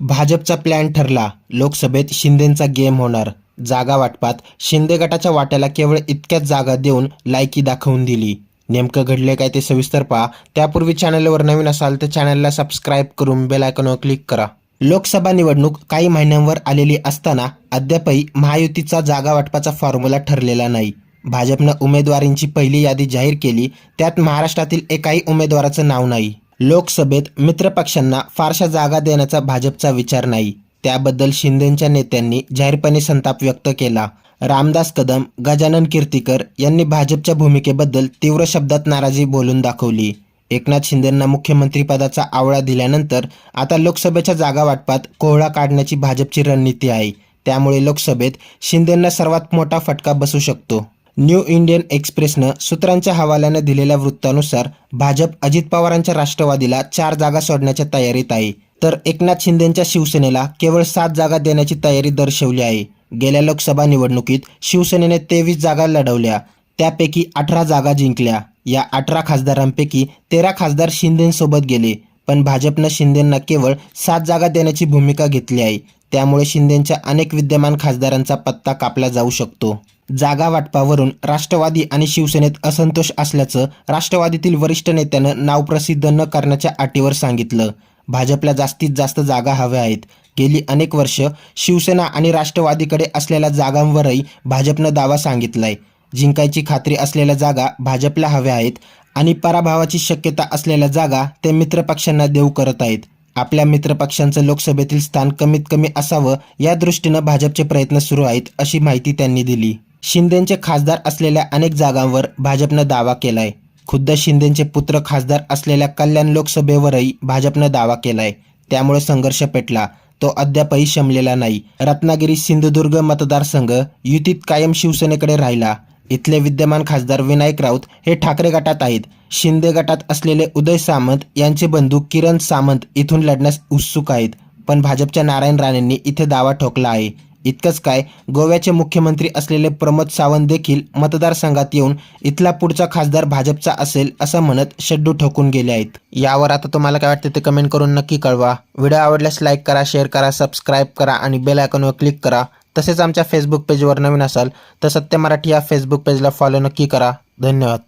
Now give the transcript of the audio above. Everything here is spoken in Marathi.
भाजपचा प्लॅन ठरला. लोकसभेत शिंदेंचा गेम होणार. जागा वाटपात. शिंदे गटाच्या वाट्याला केवळ इतक्याच जागा देऊन लायकी दाखवून दिली. नेमकं घडले काय ते सविस्तर पहा. त्यापूर्वी चॅनलवर नवीन असाल तर चॅनलला सबस्क्राईब करून बेल आयकॉनवर क्लिक करा. लोकसभा निवडणूक काही महिन्यांवर आलेली असताना अद्यापही महायुतीचा जागा वाटपाचा फॉर्म्युला ठरलेला नाही. भाजपनं उमेदवारांची पहिली यादी जाहीर केली. त्यात महाराष्ट्रातील एकाही उमेदवाराचं नाव नाही. लोकसभेत मित्रपक्षांना फारशा जागा देण्याचा भाजपचा विचार नाही. त्याबद्दल शिंदेच्या नेत्यांनी जाहीरपणे संताप व्यक्त केला. रामदास कदम गजानन कीर्तीकर यांनी भाजपच्या भूमिकेबद्दल तीव्र शब्दात नाराजी बोलून दाखवली. एकनाथ शिंदेंना मुख्यमंत्रीपदाचा आवळा दिल्यानंतर आता लोकसभेच्या जागा वाटपात कोहळा काढण्याची भाजपची रणनीती आहे. त्यामुळे लोकसभेत शिंदेंना सर्वात मोठा फटका बसू शकतो. न्यू इंडियन एक्सप्रेसनं सूत्रांच्या हवाल्यानं दिलेल्या वृत्तानुसार भाजप अजित पवारांच्या राष्ट्रवादीला चार जागा सोडण्याच्या तयारीत आहे. तर एकनाथ शिंदेच्या शिवसेनेला केवळ सात जागा देण्याची तयारी दर्शवली आहे. गेल्या लोकसभा निवडणुकीत शिवसेनेने तेवीस जागा लढवल्या. त्यापैकी अठरा जागा जिंकल्या. या अठरा खासदारांपैकी तेरा खासदार शिंदेसोबत गेले. पण भाजपनं शिंदेंना केवळ सात जागा देण्याची भूमिका घेतली आहे. त्यामुळे शिंदेच्या अनेक विद्यमान खासदारांचा पत्ता कापला जाऊ शकतो. जागा वाटपावरून राष्ट्रवादी आणि शिवसेनेत असंतोष असल्याचं राष्ट्रवादीतील वरिष्ठ नेत्यानं नाव प्रसिद्ध न करण्याच्या अटीवर सांगितलं. भाजपला जास्तीत जास्त जागा हव्या आहेत. गेली अनेक वर्ष शिवसेना आणि राष्ट्रवादीकडे असलेल्या जागांवरही भाजपनं दावा सांगितलाय. जिंकायची खात्री असलेल्या जागा भाजपला हव्या आहेत आणि पराभवाची शक्यता असलेल्या जागा ते मित्रपक्षांना देऊ करत आहेत. आपल्या मित्रपक्षांचं लोकसभेतील स्थान कमीत कमी असावं या दृष्टीनं भाजपचे प्रयत्न सुरू आहेत अशी माहिती त्यांनी दिली. शिंदेचे खासदार असलेल्या अनेक जागांवर भाजपनं दावा केलाय. खुद्द शिंदेचे पुत्र खासदार असलेल्या कल्याण लोकसभेवरही भाजपनं दावा केलाय. त्यामुळे संघर्ष पेटला. तो अद्यापही शमलेला नाही. रत्नागिरी सिंधुदुर्ग मतदारसंघ युतीत कायम शिवसेनेकडे राहिला. इथले विद्यमान खासदार विनायक राऊत हे ठाकरे गटात आहेत. शिंदे गटात असलेले उदय सामंत यांचे बंधू किरण सामंत इथून लढण्यास उत्सुक आहेत. पण भाजपच्या नारायण राणेंनी इथे दावा ठोकला आहे. इतकंच काय गोव्याचे मुख्यमंत्री असलेले प्रमोद सावंत देखील मतदारसंघात येऊन इथला पुढचा खासदार भाजपचा असेल असं म्हणत शड्डू ठोकून गेले आहेत. यावर आता तुम्हाला काय वाटतं ते कमेंट करून नक्की कळवा. व्हिडिओ आवडल्यास लाईक करा शेअर करा सबस्क्राईब करा आणि बेल आयकॉनवर क्लिक करा. तसेच आमच्या फेसबुक पेजवर नवीन असाल तर सत्य मराठी या फेसबुक पेजला फॉलो नक्की करा. धन्यवाद.